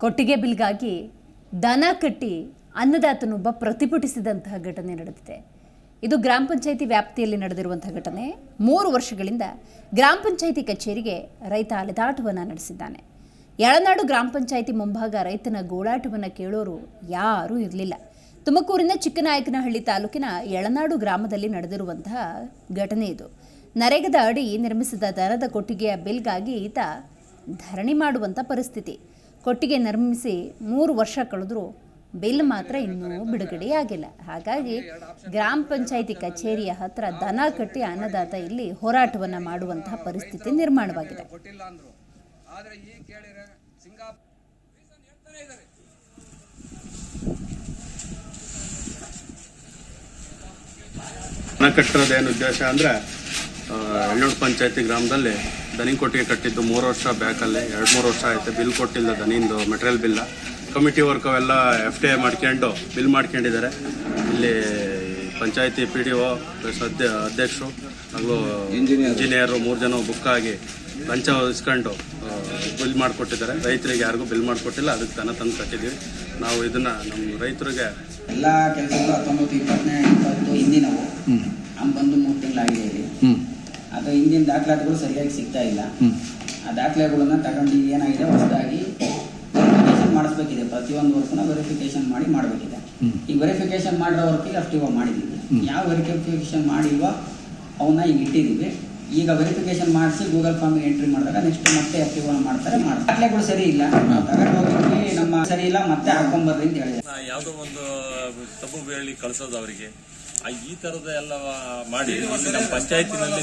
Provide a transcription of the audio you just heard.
ಕೊಟ್ಟಿಗೆ ಬಿಲ್ಗಾಗಿ ದನ ಕಟ್ಟಿ ಅನ್ನದಾತನೊಬ್ಬ ಪ್ರತಿಭಟಿಸಿದಂತಹ ಘಟನೆ ನಡೆದಿದೆ. ಇದು ಗ್ರಾಮ ಪಂಚಾಯಿತಿ ವ್ಯಾಪ್ತಿಯಲ್ಲಿ ನಡೆದಿರುವಂತಹ ಘಟನೆ. ಮೂರು ವರ್ಷಗಳಿಂದ ಗ್ರಾಮ ಪಂಚಾಯಿತಿ ಕಚೇರಿಗೆ ರೈತ ಅಲೆದಾಟವನ್ನು ನಡೆಸಿದ್ದಾನೆ. ಯಳನಾಡು ಗ್ರಾಮ ಪಂಚಾಯಿತಿ ಮುಂಭಾಗ ರೈತನ ಗೋಳಾಟವನ್ನು ಕೇಳೋರು ಯಾರೂ ಇರಲಿಲ್ಲ. ತುಮಕೂರಿನ ಚಿಕ್ಕನಾಯಕನಹಳ್ಳಿ ತಾಲೂಕಿನ ಯಳನಾಡು ಗ್ರಾಮದಲ್ಲಿ ನಡೆದಿರುವಂತಹ ಘಟನೆ ಇದು. ನರೇಗದ ಅಡಿ ನಿರ್ಮಿಸಿದ ದನದ ಕೊಟ್ಟಿಗೆಯ ಬಿಲ್ಗಾಗಿ ಈತ ಧರಣಿ ಮಾಡುವಂಥ ಪರಿಸ್ಥಿತಿ. ಕೊಟ್ಟಿಗೆ ನಿರ್ಮಿಸಿ ಮೂರು ವರ್ಷ ಕಳೆದರೂ ಬಿಲ್ ಮಾತ್ರ ಇನ್ನೂ ಬಿಡುಗಡೆಯಾಗಿಲ್ಲ. ಹಾಗಾಗಿ ಗ್ರಾಮ ಪಂಚಾಯಿತಿ ಕಚೇರಿಯ ಹತ್ರ ದನ ಕಟ್ಟಿ ಅನ್ನದಾತ ಇಲ್ಲಿ ಹೋರಾಟವನ್ನು ಮಾಡುವಂತಹ ಪರಿಸ್ಥಿತಿ ನಿರ್ಮಾಣವಾಗಿದೆ. ಕಟ್ಟೋದೇನು ಉದ್ದೇಶ ಅಂದರೆ ಎಳ್ಳೂರು ಪಂಚಾಯತಿ ಗ್ರಾಮದಲ್ಲಿ ದನಿ ಕೊಟ್ಟಿಗೆ ಕಟ್ಟಿದ್ದು ಮೂರು ವರ್ಷ ಬ್ಯಾಕಲ್ಲಿ ಎರಡು ಮೂರು ವರ್ಷ ಆಯಿತು. ಬಿಲ್ ಕೊಟ್ಟಿಲ್ಲ ದನಿಂದು ಮೆಟೀರಿಯಲ್ ಬಿಲ್ಲ ಕಮಿಟಿ ವರ್ಕ್ ಅವೆಲ್ಲ ಎಫ್ ಟಿ ಐ ಮಾಡ್ಕೊಂಡು ಬಿಲ್ ಮಾಡ್ಕೊಂಡಿದ್ದಾರೆ. ಇಲ್ಲಿ ಪಂಚಾಯತಿ ಪಿ ಡಿ ಒ ಪ್ಲಸ್ ಅಧ್ಯ ಅಧ್ಯಕ್ಷರು ಹಾಗೂ ಇಂಜಿನಿಯರು ಮೂರು ಜನ ಬುಕ್ ಆಗಿ ಲಂಚ ಇಸ್ಕೊಂಡು ಬಿಲ್ ಮಾಡಿಕೊಟ್ಟಿದ್ದಾರೆ. ರೈತರಿಗೆ ಯಾರಿಗೂ ಬಿಲ್ ಮಾಡಿಕೊಟ್ಟಿಲ್ಲ. ಅದಕ್ಕೆ ತನ ತಂದು ಕಟ್ಟಿದ್ದೀವಿ. ನಾವು ಇದನ್ನು ನಮ್ಮ ರೈತರಿಗೆ ಎಲ್ಲ ಕೆಲಸಗಳು ಹತ್ತೊಂಬತ್ತು ಇಪ್ಪತ್ತನೇ ಇಪ್ಪತ್ತು ಹಿಂದಿನವು. ನಮ್ಮ ಬಂದು ಮೂರು ತಿಂಗಳಾಗಿದೆ ಇಲ್ಲಿ. ಅದು ಹಿಂದಿನ ದಾಖಲಾತಿಗಳು ಸರಿಯಾಗಿ ಸಿಗ್ತಾ ಇಲ್ಲ. ಆ ದಾಖಲೆಗಳನ್ನ ತಗೊಂಡು ಏನಾಗಿದೆ? ಹೊಸದಾಗಿ ವೆರಿಫಿಕೇಶನ್ ಮಾಡಿಸ್ಬೇಕಿದೆ. ಪ್ರತಿಯೊಂದು ವರ್ಕ್ನ ವೆರಿಫಿಕೇಶನ್ ಮಾಡಿ ಮಾಡಬೇಕಿದೆ. ಈಗ ವೆರಿಫಿಕೇಶನ್ ಮಾಡಿರೋ ವರ್ಕಿಗೆ ಅಷ್ಟು ಇವಾಗ ಮಾಡಿದ್ದೀವಿ. ಯಾವ ವೆರಿಫಿಕೇಶನ್ ಮಾಡಿಲ್ವೋ ಅವನ್ನ ಈಗ ಇಟ್ಟಿದ್ದೀವಿ. ಈಗ ವೆರಿಫಿಕೇಶನ್ ಮಾಡಿಸಿ ಗೂಗಲ್ ಫಾರ್ಮ್ ಎಂಟ್ರಿ ಮಾಡಿದಾಗ ನೆಕ್ಸ್ಟ್ ಮತ್ತೆ ಎಫ್ ಮಾಡ್ತಾರೆ ಮಾಡಿ ದಾಖಲೆಗಳು ಸರಿ ಇಲ್ಲ. ತಗೊಂಡು ಹೋಗಿ ನಮ್ಮ ಸರಿ ಇಲ್ಲ ಮತ್ತೆ ಹಾಕೊಂಬರ್ರಿ ಅಂತ ಹೇಳಿ ಯಾವುದೋ ಒಂದು ತಪ್ಪು ಬೇಳಿ ಕಳ್ಸೋದು ಅವರಿಗೆ. ಈ ತರದ ಎಲ್ಲ ಮಾಡಿ ನಮ್ಮ ಪಂಚಾಯತಿನಲ್ಲಿ